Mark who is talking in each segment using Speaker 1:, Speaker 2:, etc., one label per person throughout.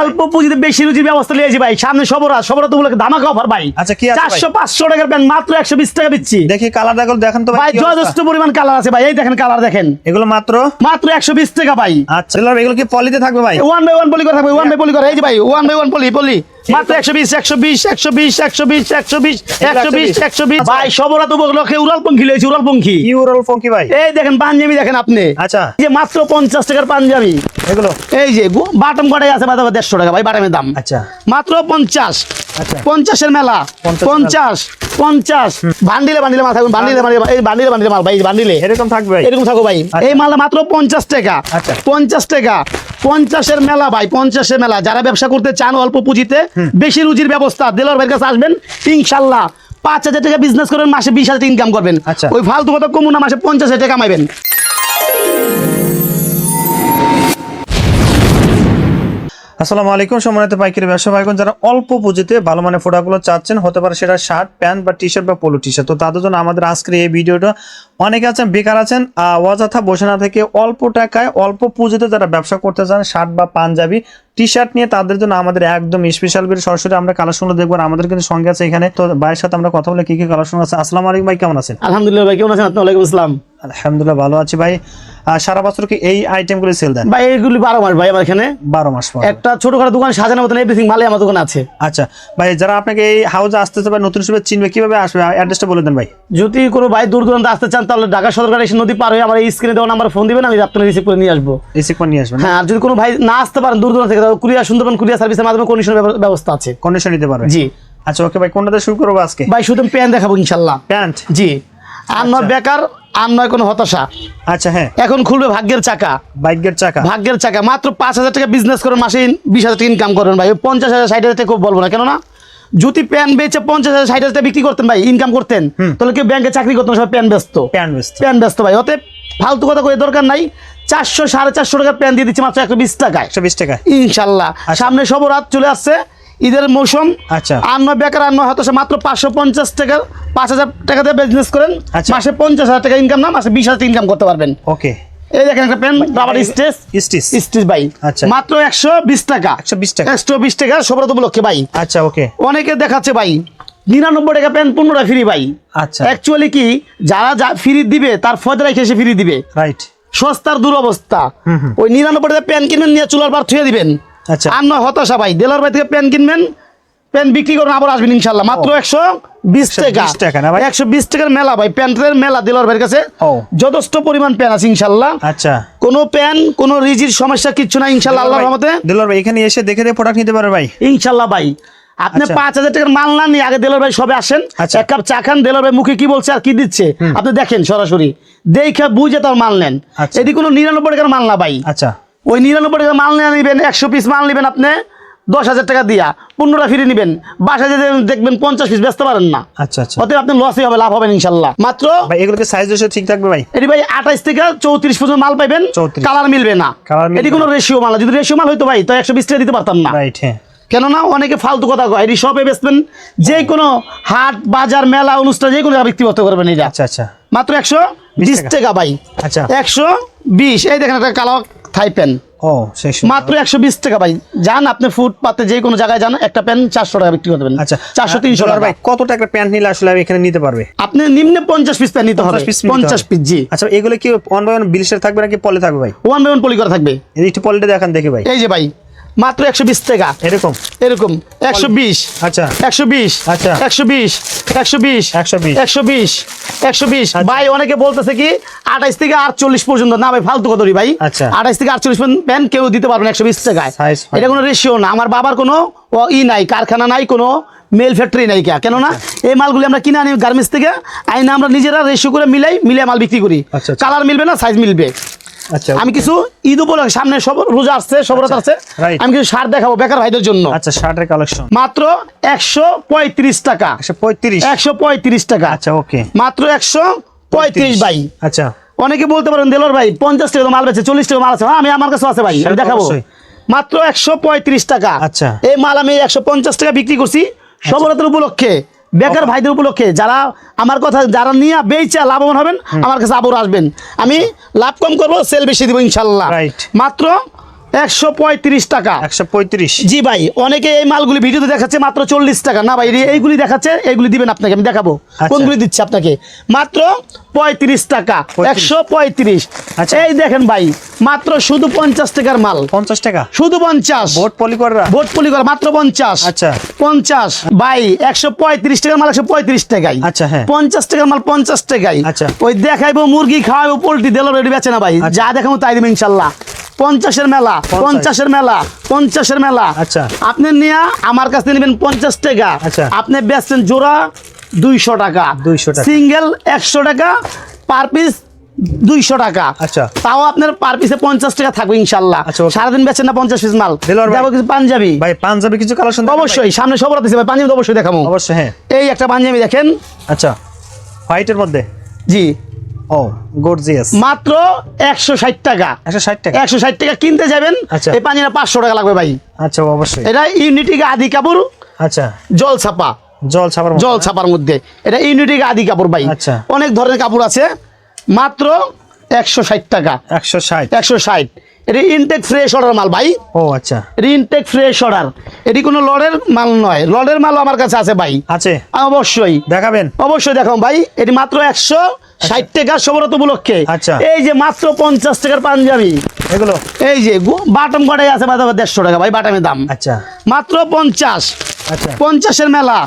Speaker 1: অল্প পুঁজিতে বেশি রুচির ব্যবস্থা লিয়েছি ভাই। সামনে সবরা সবরা তো বলে ধামাকা অফার ভাই।
Speaker 2: আচ্ছা, কি
Speaker 1: চারশো পাঁচশো টাকার প্যান্ট মাত্র একশো বিশ টাকা দিচ্ছি।
Speaker 2: দেখি কালার দেখো দেখেন তো ভাই
Speaker 1: যথেষ্ট পরিমাণ কালার আছে ভাই এই দেখেন কালার দেখেন।
Speaker 2: এগুলো মাত্র?
Speaker 1: মাত্র একশো বিশ টাকা ভাই।
Speaker 2: আচ্ছা এগুলো- এগুলো কি পলিতে থাকবে ভাই?
Speaker 1: ওয়ান বাই ওয়ান পলি করে থাকবে ওয়ান বাই পলি করে। এই যে ভাই one by one poly poly মাত্র একশো বিশ একশো বিশ একশো বিশ একশো বিশ একশো বিশ একশো বিশ একশো বিশ। ভাই সবরা তো লক্ষ্যে উড়াল পঙ্খী লয়েছে উড়াল পঙ্খী
Speaker 2: ভাই?
Speaker 1: এই দেখেন পাঞ্জাবি দেখেন আপনি।
Speaker 2: আচ্ছা।
Speaker 1: যে মাত্র পঞ্চাশ টাকার পাঞ্জাবি।
Speaker 2: এগুলো?
Speaker 1: এই যে বাটাম কটাই আছে বাদাম দেড়শো টাকা ভাই বাটামের দাম।
Speaker 2: আচ্ছা।
Speaker 1: মাত্র পঞ্চাশ।
Speaker 2: আচ্ছা।
Speaker 1: পঞ্চাশের মেলা। পঞ্চাশ পঞ্চাশ। বান্ডিলে বান্ডিলে মাল থাকবে বান্ডিলে বান্ডিলে এই বান্ডিলে বান্ডিলে মাল ভাই বান্ডিলে।
Speaker 2: এরকম থাকবে
Speaker 1: এরকম থাকো ভাই। এই মালটা মাত্র পঞ্চাশ টাকা।
Speaker 2: আচ্ছা।
Speaker 1: পঞ্চাশ টাকা। পঞ্চাশের মেলা ভাই পঞ্চাশের মেলা। যারা ব্যবসা করতে চান অল্প পুঁজিতে বেশি রুজির ব্যবস্থা দেলোর ভাইয়ের কাছে আসবেন ইনশাল্লাহ পাঁচ হাজার টাকা বিজনেস করেন মাসে বিশ হাজার ইনকাম করবেন
Speaker 2: আচ্ছা।
Speaker 1: ওই ফালতু কথা কমুনা মাসে পঞ্চাশ হাজার টাকা কামাইবেন
Speaker 2: আসসালামু আলাইকুম, সম্মানিত পাইকারি ব্যবসা ভাইগণ, যারা অল্প পুঁজিতে ভালো মানের প্রোডাক্টগুলো চাচ্ছেন, হতে পারে সেটা শার্ট, প্যান্ট বা টি শার্ট বা পোলো টি শার্ট তো তাদের জন্য আমাদের আজকের এই ভিডিওটা, অনেকে আছেন, বেকার আছেন অযথা বসে না থেকে অল্প টাকায়, অল্প পুঁজিতে যারা ব্যবসা করতে চান, শার্ট বা পাঞ্জাবি টি শার্ট নিয়ে তাদের জন্য আমাদের একদম স্পেশাল ভিডিও সরাসরি আমরা কালেকশনগুলো দেখব আমাদের কিন্তু সঙ্গে আছে এখানে। তো ভাইয়ের সাথে আমরা কথা বলে কি কি কালেকশন আছে? আসসালামু আলাইকুম ভাই, কেমন আছেন?
Speaker 1: আলহামদুলিল্লাহ ভাই, কেমন আছেন? আপনি ওয়ালাইকুম আসসালাম।
Speaker 2: আলহামদুলিল্লাহ ভালো আছি ভাই। সারা বছর কি এই আইটেমগুলো সেল দেন?
Speaker 1: ভাই এইগুলি বারো মাস ভাই আমার এখানে।
Speaker 2: বারো মাস পর।
Speaker 1: একটা ছোটখাটো দোকান সাজানোর মতন এভরিথিং মালে আমার দোকান আছে।
Speaker 2: আচ্ছা ভাই যারা আপনাকে এই হাউসে আসতে চাবে নতুন হিসেবে চিনবে কীভাবে আসবে? অ্যাড্রেসটা বলে দেন ভাই।
Speaker 1: যদি কোনো ভাই দূর দূরান্ত আসতে চান তাহলে ঢাকা সদরঘাট এসে নদী পার হয়ে আমার এই স্ক্রিনে দেওয়া নাম্বার ফোন দিবেন আমি আপনার রিসিভ করে নিয়ে আসব।
Speaker 2: রিসিভ করে নিয়ে আসবেন
Speaker 1: হ্যাঁ আর যদি কোনো ভাই না আসতে পারেন দূর দূরান্ত থেকে কুরিয়ার সুন্দরবন কুরিয়ার সার্ভিসের মাধ্যমে কন্ডিশন ব্যবস্থা আছে।
Speaker 2: কন্ডিশন নিতে পারবে
Speaker 1: জি।
Speaker 2: আচ্ছা ওকে ভাই কোনটাতে শুরু করব আজকে?
Speaker 1: ভাই শুধু প্যান্ট দেখাবো ইনশাল্লাহ।
Speaker 2: প্যান্ট?
Speaker 1: জি। আর নয় বেকার আর নয় কোনো হতাশা।
Speaker 2: আচ্ছা হ্যাঁ।
Speaker 1: এখন খুলবে ভাগ্যের চাকা।
Speaker 2: বাইকের চাকা।
Speaker 1: ভাগ্যের চাকা। মাত্র পাঁচ হাজার টাকা বিজনেস করেন মাসে বিশ হাজার টাকা ইনকাম করবেন ভাই। পঞ্চাশ হাজার ষাট হাজার টাকা খুব বলব না। কেননা যদি প্যান বেচে পঞ্চাশ হাজার ষাট হাজার টাকা বিক্রি করতেন ভাই ইনকাম করতেন তাহলে কেউ ব্যাংকে চাকরি করতেন সবাই প্যান ব্যস্ত।
Speaker 2: প্যান্ট বেস্ট
Speaker 1: প্যান ব্যস্ত ভাই। ওতে ফালতু কথা করে দরকার নাই। চারশো সাড়ে চারশো টাকা প্যান দিয়ে দিচ্ছি মাত্র একশো বিশ টাকায়।
Speaker 2: একশো বিশ টাকা
Speaker 1: ইনশাল্লাহ। সামনে সব রাত চলে আসছে। ঈদের মৌসুম।
Speaker 2: আচ্ছা।
Speaker 1: আর নয় বেকার আর নয় হতাশা মাত্র পাঁচশো পঞ্চাশ টাকা পাঁচ হাজার টাকা দিয়ে বিজনেস করেন।
Speaker 2: আচ্ছা।
Speaker 1: মাসে পঞ্চাশ হাজার টাকা ইনকাম না মাসে বিশ হাজার ইনকাম করতে পারবেন।
Speaker 2: ওকে।
Speaker 1: এই দেখেন একটা pen rubber stage
Speaker 2: stitch
Speaker 1: stitch ভাই।
Speaker 2: আচ্ছা।
Speaker 1: মাত্র একশো বিশ টাকা।
Speaker 2: একশো বিশ টাকা।
Speaker 1: একশো বিশ টাকা সবরত উপলক্ষে ভাই।
Speaker 2: আচ্ছা ওকে।
Speaker 1: অনেকে দেখাচ্ছে ভাই নিরানব্বই টাকা পেন পনেরোটা ফ্রি ভাই।
Speaker 2: আচ্ছা।
Speaker 1: অ্যাকচুয়ালি কি যারা যা ফ্রি দিবে তার ফয়দা রেখে এসে ফ্রি দিবে।
Speaker 2: রাইট
Speaker 1: সস্তার দুরবস্থা। ওই নিরানব্বই টাকা প্যান কিনবেন নিয়ে চুলার পার থুয়ে দিবেন।
Speaker 2: আচ্ছা।
Speaker 1: আর নয় হতাশা ভাই। দেলার ভাই থেকে প্যান কিনবেন। প্যান বিক্রি করুন আবার আসবেন ইনশাল্লাহ মাত্র একশো বিশ টাকা
Speaker 2: 120 টাকা। না ভাই?
Speaker 1: একশো বিশ টাকার মেলা ভাই। প্যান্টের মেলা দেলার ভাইয়ের কাছে। যথেষ্ট পরিমাণ প্যান আছে ইনশাল্লাহ
Speaker 2: আচ্ছা।
Speaker 1: কোনো প্যান কোনো রিজির সমস্যা কিচ্ছু না ইনশাল্লাহ আল্লাহর রহমতে।
Speaker 2: দিলর ভাই এখানে এসে দেখে দিয়ে প্রোডাক্ট নিতে পারবে ভাই।
Speaker 1: ইনশাল্লাহ ভাই। আপনি
Speaker 2: আচ্ছা।
Speaker 1: পাঁচ হাজার টাকার মাল না নিয়ে আগে দেলার ভাই সবে আসেন।
Speaker 2: আচ্ছা।
Speaker 1: এক কাপ চা খান দেলার ভাই মুখে কি বলছে আর কি দিচ্ছে? আপনি দেখেন সরাসরি। দেখে বুঝে তার মাল নেন।
Speaker 2: আচ্ছা।
Speaker 1: এটি কোনো নিরানব্বই টাকার মাল না ভাই।
Speaker 2: আচ্ছা।
Speaker 1: ওই নিরানব্বই টাকার মাল নিয়ে নেবেন একশো পিস মাল নেবেন আপনি দশ হাজার টাকা দিয়া পনেরোটা ফিরে নেবেন। বাসায় যেতে দেখবেন পঞ্চাশ পিস বেচতে পারেন না।
Speaker 2: আচ্ছা আচ্ছা।
Speaker 1: অতএব আপনি লসই হবে লাভ হবেন ইনশাল্লাহ। মাত্র
Speaker 2: ভাই এগুলোকে সাইজ রেশিও ঠিক থাকবে ভাই?
Speaker 1: এটি ভাই আঠাইশ থেকে চৌত্রিশ পর্যন্ত মাল পাইবেন কালার মিলবে না। এটি কোনো রেশিও মাল যদি রেশিও মাল হইতো ভাই তো একশো বিশ টাকা দিতে পারতাম না।
Speaker 2: রাইট হ্যাঁ।
Speaker 1: কেননা অনেকে ফালতু কথা কয় এটি শপে বেচবেন যে কোনো হাট বাজার মেলা অনুষ্ঠান যে কোনো করতে পারবেন এটা।
Speaker 2: আচ্ছা আচ্ছা।
Speaker 1: মাত্র একশো বিশ
Speaker 2: টাকা।
Speaker 1: টাকা ভাই।
Speaker 2: আচ্ছা।
Speaker 1: একশো বিশ। এই দেখেন একটা কালো থাই
Speaker 2: প্যান
Speaker 1: মাত্র একশো বিশ টাকা ভাই। যান আপনি ফুটপাতে যে কোনো জায়গায় যান একটা পেন চারশো টাকা বিক্রি করতে পারবেন
Speaker 2: আচ্ছা
Speaker 1: চারশো তিনশো টাকা।
Speaker 2: ভাই কত টাকা প্যান্ট নিলে আসলে এখানে নিতে পারবে?
Speaker 1: আপনি নিম্নে পঞ্চাশ পিস প্যান্ট নিতে হবে।
Speaker 2: 50
Speaker 1: পঞ্চাশ পিস জি।
Speaker 2: আচ্ছা এগুলো কি ওয়ান বাই ওয়ান বিলিশের থাকবে নাকি পলে থাকবে ভাই?
Speaker 1: ওয়ান বাই ওয়ান পলি করে থাকবে।
Speaker 2: এই একটু পলিটা দেখান দেখি ভাই।
Speaker 1: এই যে ভাই মাত্র একশো বিশ টাকা।
Speaker 2: এরকম?
Speaker 1: এরকম। একশো বিশ।
Speaker 2: আচ্ছা।
Speaker 1: একশো বিশ।
Speaker 2: আচ্ছা।
Speaker 1: একশো বিশ। একশো বিশ।
Speaker 2: 120
Speaker 1: একশো বিশ। একশো বিশ।
Speaker 2: আচ্ছা।
Speaker 1: ভাই অনেকে বলতেছে কি আঠাইশ থেকে আটচল্লিশ পর্যন্ত। না ভাই ফালতু কত ভাই।
Speaker 2: আচ্ছা।
Speaker 1: আঠাইশ থেকে আটচল্লিশ পর্যন্ত প্যান কেউ দিতে পারবেন একশো বিশ টাকায়। এটা কোনো রেশিও না। আমার বাবার কোনো ই নাই কারখানা নাই কোনো মেল ফ্যাক্টরি নাই কে। কেননা
Speaker 2: আচ্ছা।
Speaker 1: এই মালগুলি আমরা কিনে আনি গার্মেন্টস থেকে। আইনা আমরা নিজেরা রেশিও করে মিলাই মিলিয়ে মাল বিক্রি করি।
Speaker 2: আচ্ছা, আচ্ছা।
Speaker 1: কালার মিলবে না সাইজ মিলবে। আমি কিছু ঈদ উপলক্ষে সামনে সব রোজা আসছে সবরত আসছে।
Speaker 2: right.
Speaker 1: আমি কিছু শার্ট দেখাবো বেকার ভাইদের জন্য।
Speaker 2: আচ্ছা শার্টের কালেকশন
Speaker 1: মাত্র একশো পঁয়ত্রিশ টাকা।
Speaker 2: একশো পঁয়ত্রিশ?
Speaker 1: একশো পঁয়ত্রিশ টাকা।
Speaker 2: আচ্ছা ওকে
Speaker 1: মাত্র একশো পঁয়ত্রিশ ভাই।
Speaker 2: আচ্ছা।
Speaker 1: অনেকে বলতে পারেন দেলোর ভাই পঞ্চাশ টাকা মাল বেছে চল্লিশ টাকা মাল আছে। আমি আমার কাছে আছে ভাই আমি দেখাবো। মাত্র একশো পঁয়ত্রিশ টাকা।
Speaker 2: আচ্ছা।
Speaker 1: এই মাল আমি একশো পঞ্চাশ টাকা বিক্রি করছি সবরতের উপলক্ষে। বেকার ভাইদের উপলক্ষে যারা আমার কথা যারা নিয়ে বেচা লাভবান হবেন আমার কাছে আবার আসবেন। আমি লাভ কম করব সেল বেশি দিব ইনশাল্লাহ. মাত্র একশো পঁয়ত্রিশ টাকা।
Speaker 2: একশো পঁয়ত্রিশ।
Speaker 1: জি ভাই অনেকে এই মালগুলি ভিডিওতে দেখাচ্ছে মাত্র চল্লিশ টাকা। না ভাই এইগুলি দেখাচ্ছে এইগুলি দিবেন আপনাকে আমি দেখাবো।
Speaker 2: আচ্ছা।
Speaker 1: কোনগুলি দিচ্ছে আপনাকে? মাত্র পঁয়ত্রিশ টাকা একশো পঁয়ত্রিশ।
Speaker 2: আচ্ছা।
Speaker 1: এই দেখেন ভাই মাত্র শুধু পঞ্চাশ টাকার মাল।
Speaker 2: পঞ্চাশ টাকা?
Speaker 1: শুধু পঞ্চাশ। ভোট পলি করে মাত্র পঞ্চাশ।
Speaker 2: আচ্ছা।
Speaker 1: পঞ্চাশ। ভাই একশো পঁয়ত্রিশ টাকার মাল একশো পঁয়ত্রিশ টাকায়।
Speaker 2: আচ্ছা, হ্যাঁ।
Speaker 1: পঞ্চাশ টাকার মাল পঞ্চাশ টাকায়।
Speaker 2: আচ্ছা।
Speaker 1: ওই দেখাইবো মুরগি খাওয়াবো পোল্ট্রি দিল বেচে না ভাই।
Speaker 2: আচ্ছা।
Speaker 1: যা দেখাবো তাই দেবে ইনশাল্লাহ। পঞ্চাশের মেলা পঞ্চাশের মেলা পঞ্চাশের মেলা।
Speaker 2: আচ্ছা।
Speaker 1: আপনি নিয়ে আমার কাছে নেবেন পঞ্চাশ টাকা।
Speaker 2: আচ্ছা।
Speaker 1: আপনি বেচছেন জোড়া দুইশো টাকা।
Speaker 2: 200 টাকা।
Speaker 1: সিঙ্গেল একশো টাকা পার পিস দুইশো টাকা।
Speaker 2: আচ্ছা।
Speaker 1: তাও আপনার পার পিসে পঞ্চাশ টাকা থাকবে ইনশাল্লাহ।
Speaker 2: আচ্ছা.
Speaker 1: সারাদিন বেচেন না পঞ্চাশ পিস মাল। কিছু পাঞ্জাবি।
Speaker 2: ভাই পাঞ্জাবি কিছু কালেকশন
Speaker 1: অবশ্যই সামনে সবর দিচ্ছে ভাই পাঞ্জাবি অবশ্যই দেখাবো।
Speaker 2: অবশ্যই হ্যাঁ।
Speaker 1: এই একটা পাঞ্জাবি দেখেন।
Speaker 2: আচ্ছা হোয়াইটের মধ্যে?
Speaker 1: জি।
Speaker 2: ও গর্জিয়াস
Speaker 1: মাত্র একশো ষাট টাকা।
Speaker 2: একশো ষাট টাকা?
Speaker 1: একশো ষাট টাকা কিনতে যাবেন
Speaker 2: আচ্ছা।
Speaker 1: এই পাঞ্জাবিটা পাঁচশো টাকা লাগবে ভাই।
Speaker 2: আচ্ছা অবশ্যই।
Speaker 1: এটা ইউনিটিকে আদি কাপড়
Speaker 2: আচ্ছা।
Speaker 1: জল ছাপা।
Speaker 2: জল ছাপার
Speaker 1: জল ছাপার মধ্যে। এটা ইউনিটিকে আদি কাপড় ভাই।
Speaker 2: আচ্ছা।
Speaker 1: অনেক ধরনের কাপড় আছে মাত্র একশো ষাট টাকা।
Speaker 2: একশো ষাট।
Speaker 1: একশো ষাট। এটা ইনটেক ফ্রেশ অর্ডার মাল ভাই।
Speaker 2: ও আচ্ছা।
Speaker 1: এটা ইনটেক ফ্রেশ অর্ডার এটি কোনো লডের মাল নয়। লডের মাল আমার কাছে আছে ভাই।
Speaker 2: আছে।
Speaker 1: অবশ্যই।
Speaker 2: দেখাবেন।
Speaker 1: অবশ্যই দেখো ভাই। এটি মাত্র একশো ষাট টাকা সবরত উপলক্ষে।
Speaker 2: আচ্ছা।
Speaker 1: এই যে মাত্র পঞ্চাশ টাকার পাঞ্জাবি।
Speaker 2: এগুলো?
Speaker 1: এই যে বাটাম কটাই আছে? বাজার দেড়শো টাকা ভাই বাটামের দাম।
Speaker 2: আচ্ছা।
Speaker 1: মাত্র পঞ্চাশ।
Speaker 2: আচ্ছা।
Speaker 1: পঞ্চাশের মেলা।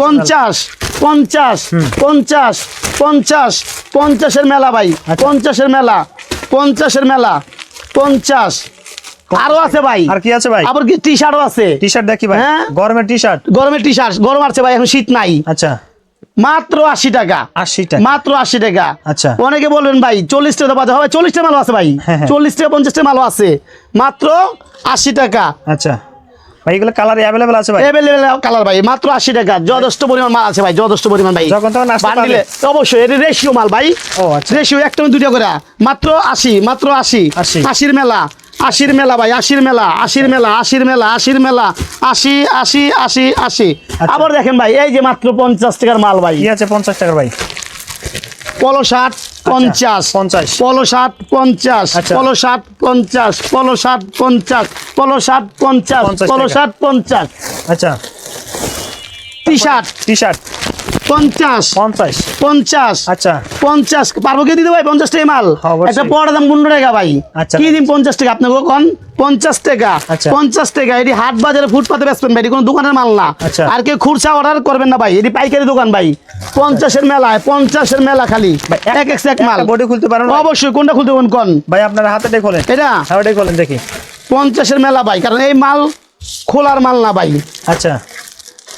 Speaker 1: পঞ্চাশ পঞ্চাশ পঞ্চাশ পঞ্চাশ পঞ্চাশের মেলা ভাই।
Speaker 2: আচ্ছা।
Speaker 1: পঞ্চাশের মেলা। পঞ্চাশের মেলা। পঞ্চাশ। আরও আছে ভাই।
Speaker 2: আর কি আছে ভাই?
Speaker 1: আবার কি টি শার্টও আছে?
Speaker 2: টি শার্ট দেখি ভাই।
Speaker 1: হ্যাঁ।
Speaker 2: গরমের টি শার্ট
Speaker 1: গরমের টি শার্ট গরম আছে ভাই এখন শীত নাই।
Speaker 2: আচ্ছা।
Speaker 1: মাত্র আশি টাকা।
Speaker 2: আশি টাকা।
Speaker 1: মাত্র আশি টাকা।
Speaker 2: আচ্ছা।
Speaker 1: অনেকে বলবেন ভাই চল্লিশ টাকা বাজার। হবে চল্লিশ টাকা মালও আছে ভাই।
Speaker 2: হ্যাঁ, হ্যাঁ।
Speaker 1: চল্লিশ টাকা পঞ্চাশ টাকা মালও আছে। মাত্র আশি টাকা।
Speaker 2: আচ্ছা। ভাই এগুলো কালার অ্যাভেলেবেল আছে ভাই?
Speaker 1: এভেলেবেল কালার ভাই মাত্র টাকা। যথেষ্ট পরিমাণ মাল আছে ভাই যথেষ্ট পরিমাণ ভাই।
Speaker 2: যখন তখন আসতে
Speaker 1: বান্ডিলে অবশ্যই এটা রেশিও মাল ভাই।
Speaker 2: ও, আচ্ছা।
Speaker 1: রেশিও একটা দুইটা করে। মাত্র আশি মাত্র মেলা আশির মেলা ভাই আশির মেলা আশির মেলা আশির মেলা আশির মেলা। আশি আশি আশি আশি।
Speaker 2: আচ্ছা।
Speaker 1: আবার দেখেন ভাই এই যে মাত্র পঞ্চাশ টাকার মাল ভাই।
Speaker 2: আছে পঞ্চাশ টাকার ভাই?
Speaker 1: পলো শার্ট পঞ্চাশ।
Speaker 2: পঞ্চাশ।
Speaker 1: পলো শার্ট পঞ্চাশ। পলো শার্ট পঞ্চাশ। পলো শার্ট পঞ্চাশ। পলো পঞ্চাশ। পলো। পঞ্চাশ।
Speaker 2: আচ্ছা।
Speaker 1: টি শার্ট
Speaker 2: টি শার্ট
Speaker 1: পঞ্চাশ।
Speaker 2: পঞ্চাশ।
Speaker 1: পঞ্চাশ।
Speaker 2: আচ্ছা।
Speaker 1: পঞ্চাশ। পারব কি দিতে ভাই? পঞ্চাশ টাকা মাল।
Speaker 2: অবশ্যই।
Speaker 1: একটা পড়া দাম পনেরো টাকা ভাই।
Speaker 2: আচ্ছা।
Speaker 1: কি দিন পঞ্চাশ টাকা? আপনাকে পঞ্চাশ টাকা।
Speaker 2: আচ্ছা।
Speaker 1: পঞ্চাশ টাকা। এটি হাট বাজারে ফুটপাতে বেচবেন ভাই। কোনো দোকানের মাল না।
Speaker 2: আচ্ছা।
Speaker 1: আর কেউ খুরসা অর্ডার করবেন না ভাই। এটি পাইকারি দোকান ভাই। পঞ্চাশের মেলায় পঞ্চাশের মেলা খালি।
Speaker 2: এক-
Speaker 1: এক এক মাল।
Speaker 2: বডি খুলতে পারেন
Speaker 1: অবশ্যই কোনটা খুলতে পারবেন কোন?
Speaker 2: ভাই আপনার হাতে খোলেন।
Speaker 1: এটা?
Speaker 2: ওটাই খোলেন দেখি।
Speaker 1: পঞ্চাশের মেলা ভাই কারণ এই মাল খোলার মাল না ভাই।
Speaker 2: আচ্ছা।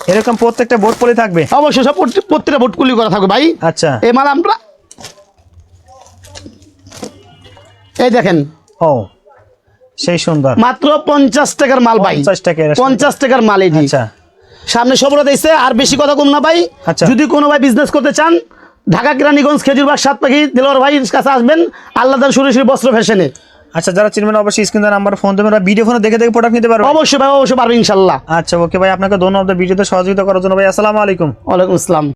Speaker 2: এরকম প্রত্যেকটা বোর্ড পলি থাকবে?
Speaker 1: অবশ্যই সব প্রত্যেক- প্রত্যেকটা ভোটকুলি করা থাকবে ভাই।
Speaker 2: আচ্ছা।
Speaker 1: এই মাল আমরা এই দেখেন।
Speaker 2: ও সেই সুন্দর।
Speaker 1: মাত্র পঞ্চাশ টাকার মাল ভাই।
Speaker 2: 50 টাকা
Speaker 1: পঞ্চাশ টাকার মাল এটি।
Speaker 2: আচ্ছা।
Speaker 1: সামনে সবরা দিয়েছে আর বেশি কথা কম না ভাই।
Speaker 2: আচ্ছা।
Speaker 1: যদি কোনো ভাই বিজনেস করতে চান ঢাকা কেরানীগঞ্জ খেজুরবাগ সাত পাখি দিলর ভাই কাছে আসবেন আল্লাহ দান সুরেশ্বরী বস্ত্র ফ্যাশনে।
Speaker 2: আচ্ছা যারা চিনবেন অবশ্যই স্ক্রিন নাম্বার ফোন দেবেন ওরা ভিডিও ফোনে দেখে দেখে প্রোডাক্ট নিতে পারবে।
Speaker 1: অবশ্যই ভাই অবশ্যই পারবে ইনশাল্লাহ।
Speaker 2: আচ্ছা ওকে ভাই আপনাকে ধন্যবাদ ভিডিওতে সহযোগিতা করার জন্য ভাই আসসালামু আলাইকুম।
Speaker 1: ওয়ালাইকুম আসসালাম।